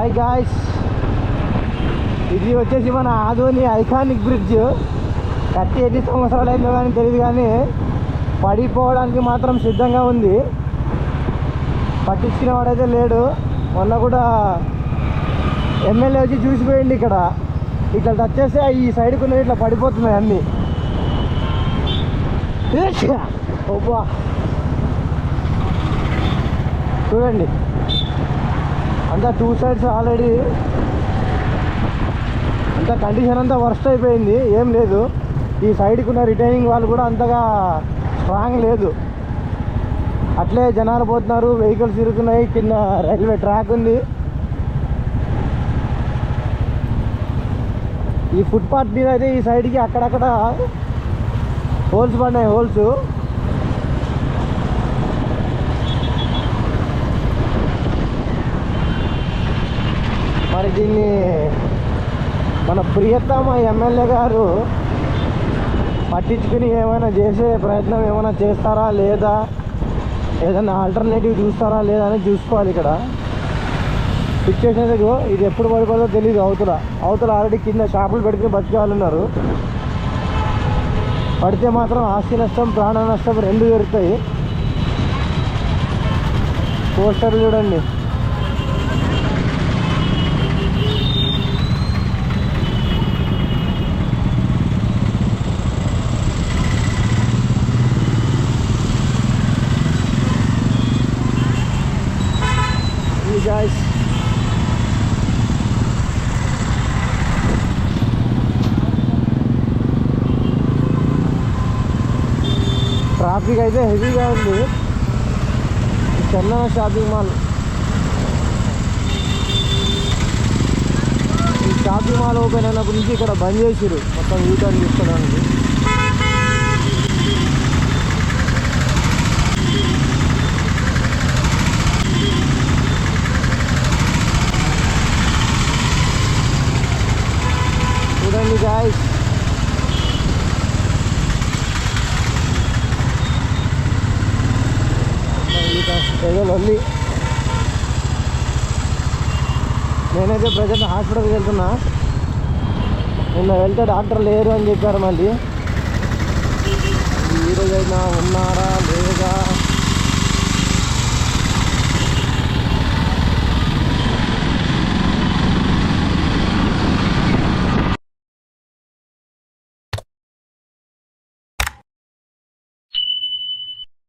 Hi guys ఇది వచ్చేసి మన ఆధోని ఐకానిక్ బ్రిడ్జ్. కట్టి ఎన్ని సంవత్సరాలు అయిందో కానీ తెలియదు కానీ పడిపోవడానికి మాత్రం సిద్ధంగా ఉంది. పట్టించుకునే వాడైతే లేడు. మొన్న కూడా ఎమ్మెల్యే వచ్చి చూసిపోయింది ఇక్కడ. ఇక్కడ టచ్ చేస్తే ఈ సైడ్కి ఉన్నవి ఇట్లా పడిపోతున్నాయి అన్నీ. ఓబ్బా చూడండి. అంతా టూ సైడ్స్ ఆల్రెడీ అంతా కండిషన్ అంతా వర్స్ట్ అయిపోయింది. ఏం లేదు. ఈ సైడ్కి ఉన్న రిటైనింగ్ వాళ్ళు కూడా అంతగా స్ట్రాంగ్ లేదు. అట్లే జనాలు పోతున్నారు. వెహికల్స్ తిరుగుతున్నాయి కింద రైల్వే ట్రాక్ ఉంది. ఈ ఫుట్పాత్ మీద అయితే ఈ సైడ్కి అక్కడక్కడ హోల్స్ పడినాయి హోల్స్ మరి దీన్ని మన ప్రియతమ ఎమ్మెల్యే గారు పట్టించుకుని ఏమైనా చేసే ప్రయత్నం ఏమైనా చేస్తారా లేదా? ఏదైనా ఆల్టర్నేటివ్ చూస్తారా లేదా అని చూసుకోవాలి ఇక్కడ. సిచ్యువేషన్ అయితే ఇది ఎప్పుడు పడిపోతుందో తెలియదు అవతల. అవతల ఆల్రెడీ కింద షాపులు పెట్టుకుని బతికే వాళ్ళు ఉన్నారు పడితే మాత్రం ఆస్తి నష్టం ప్రాణ నష్టం రెండు జరుగుతాయి. పోస్టర్ చూడండి. Guys. ట్రాఫిక్ అయితే హెవీగా ఉంది. Chennai shopping mall. ఈ షాపింగ్ మాల్ ఓపెన్ అయినప్పటి నుంచి ఇక్కడ బంద్ చేసిరు మొత్తం యూటర్న్ తీసుకోవడానికి. Guys. గాయస్ ఉంది నేనైతే ప్రజెంట్ హాస్పిటల్కి వెళ్తున్నా. నిన్న వెళ్తే డాక్టర్ లేరు అని చెప్పారు మళ్ళీ. ఈరోజైనా అయినా ఉన్నారా